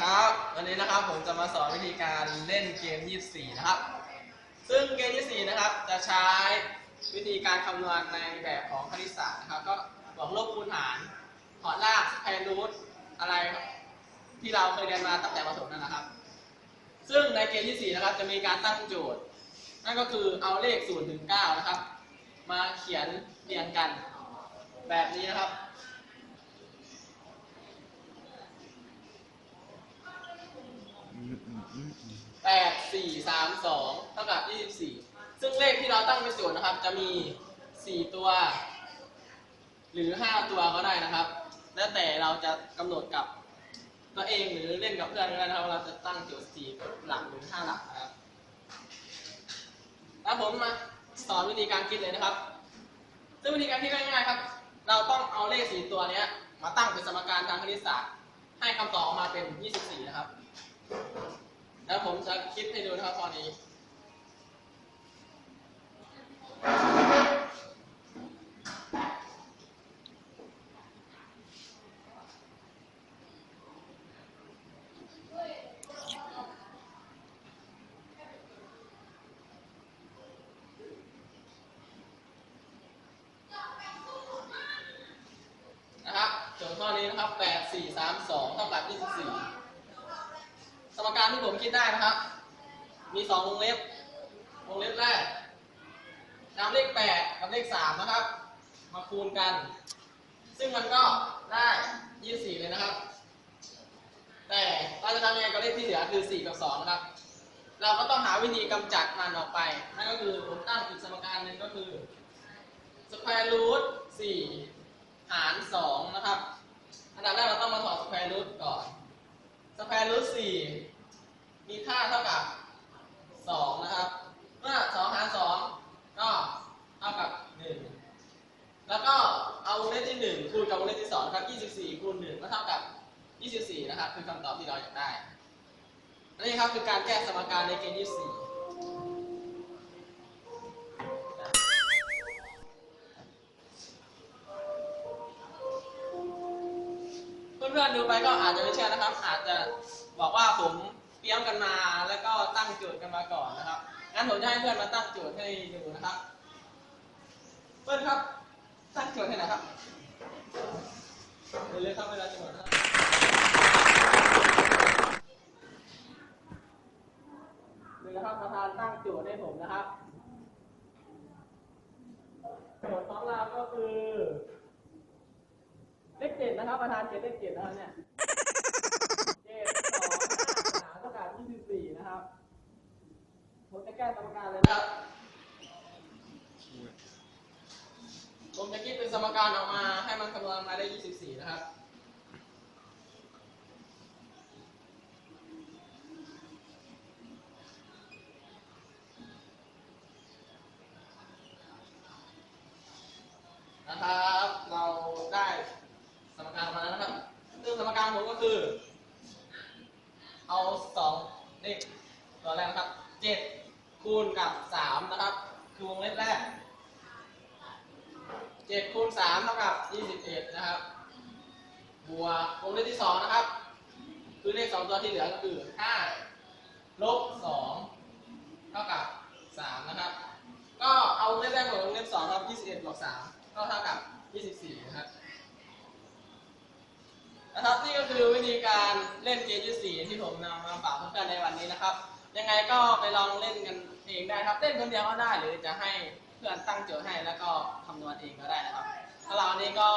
ครับ วันนี้นะครับผมจะมาสอนวิธีการเล่นเกม 24 นะครับ ซึ่งเกม 24 นะครับ จะใช้วิธีการคำนวณในแบบของคณิตศาสตร์นะครับ ก็บวกลบคูณหารถอดรากแทนรูทอะไรที่เราเคยเรียนมาตั้งแต่ประถมนั่นนะครับ ซึ่งในเกม 24 นะครับ จะมีการตั้งโจทย์ นั่นก็คือเอาเลข 0 ถึง 9 นะครับ มาเขียนเรียงกันแบบนี้นะครับ แปดสี่สามสองเท่ากับยี่สิบสี่ซึ่งเลขที่เราตั้งเป็นโจทย์นะครับ จะมีสี่ตัว หรือห้าตัวก็ได้นะครับ แล้วแต่เราจะกำหนดกับตัวเองหรือเล่นกับเพื่อนก็ได้นะครับ เราจะตั้งโจทย์สี่หลักหรือห้าหลักนะครับแล้วผมมาสอนวิธีการคิดเลยนะครับ ซึ่งวิธีการคิดง่ายๆครับ เราต้องเอาเลขสี่ตัวเนี้ย มาตั้งเป็นสมการทางคณิตศาสตร์ ให้คำตอบออกมาเป็น24นะครับ แล้วผมจะคิดให้ดูนะครับตอนนี้นะครับจทย์ข้อนี้นะครับ 8 4 3 2 เท่ากับ 24 สมการที่ผมคิดได้นะครับ มีสองวงเล็บ วงเล็บแรกนำเลข8กับเลข3นะครับ มาคูณกัน ซึ่งมันก็ได้24เลยนะครับ แต่เราจะทำยังไงกับเลขที่เหลือคือ4กับ2นะครับ เราก็ต้องหาวิธีกำจัดมันออกไป นั่นก็คือผมตั้งอีกสมการหนึ่งก็คือ square root 4หาร2นะครับ อันดับแรกเราต้องมาถอด square root ก่อน 4มีค่าเท่ากับ2นะครับ เมื่อ2หาร2ก็เท่ากับ1แล้วก็เอาวงเล็บที่1คูณกับวงเล็บที่2ครับ24คูณ1ก็เท่ากับ24นะครับ คือคำตอบที่เราอยากได้อันนี้ครับคือการแก้สมการในเกณฑ์24เพื่อนๆดูไปก็อาจจะไม่เชื่อนะครับ อาจจะ บอกว่าผมเตรียมกันมาแล้วก็ตั้งโจทย์กันมาก่อนนะครับ งั้นผมจะให้เพื่อนมาตั้งโจทย์ให้ดูนะครับ เพื่อนครับ ตั้งโจทย์ให้หน่อยครับเร็วๆครับเวลาจะหมดนะครับนี่นะครับประธานตั้งโจทย์ให้ผมนะครับโจทย์ของเราก็คือ เลขเจ็ดนะครับประธานเจ็ดเลขเจ็ดนะครับเนี่ยเจ็ดสองห้าหารเท่ากับยี่สิบสี่ นะครับผมจะแก้สมการเลยนะครับผมจะคิดเป็นสมการออกมาให้มันคำนวณมาได้ 24 นะครับนะครับเราได้สมการออกมาแล้วนะครับซึ่งสมการผมก็คือ เอาสอง เลขตัวแรกนะครับ7คูณกับ3นะครับ คือวงเล็บแรก7คูณ3เท่ากับ21นะครับ บวกวงเล็บที่2นะครับ คือเลข2ตัวที่เหลือก็คือ5ลบ2เท่ากับ3นะครับ ก็เอาวงเล็บแรกบวกวงเล็บ2ครับ21บวก3ก็เท่ากับ24นะครับนะครับ คือวิธีการเล่นเกมที่สีที่ผมนำมาฝากเพื่อนๆในวันนี้นะครับ ยังไงก็ไปลองเล่นกันเองได้ครับ เล่นคนเดียวก็ได้หรือจะให้เพื่อนตั้งโจทย์ให้แล้วก็คำนวณเองก็ได้นะครับแล้วเราอันนี้ก็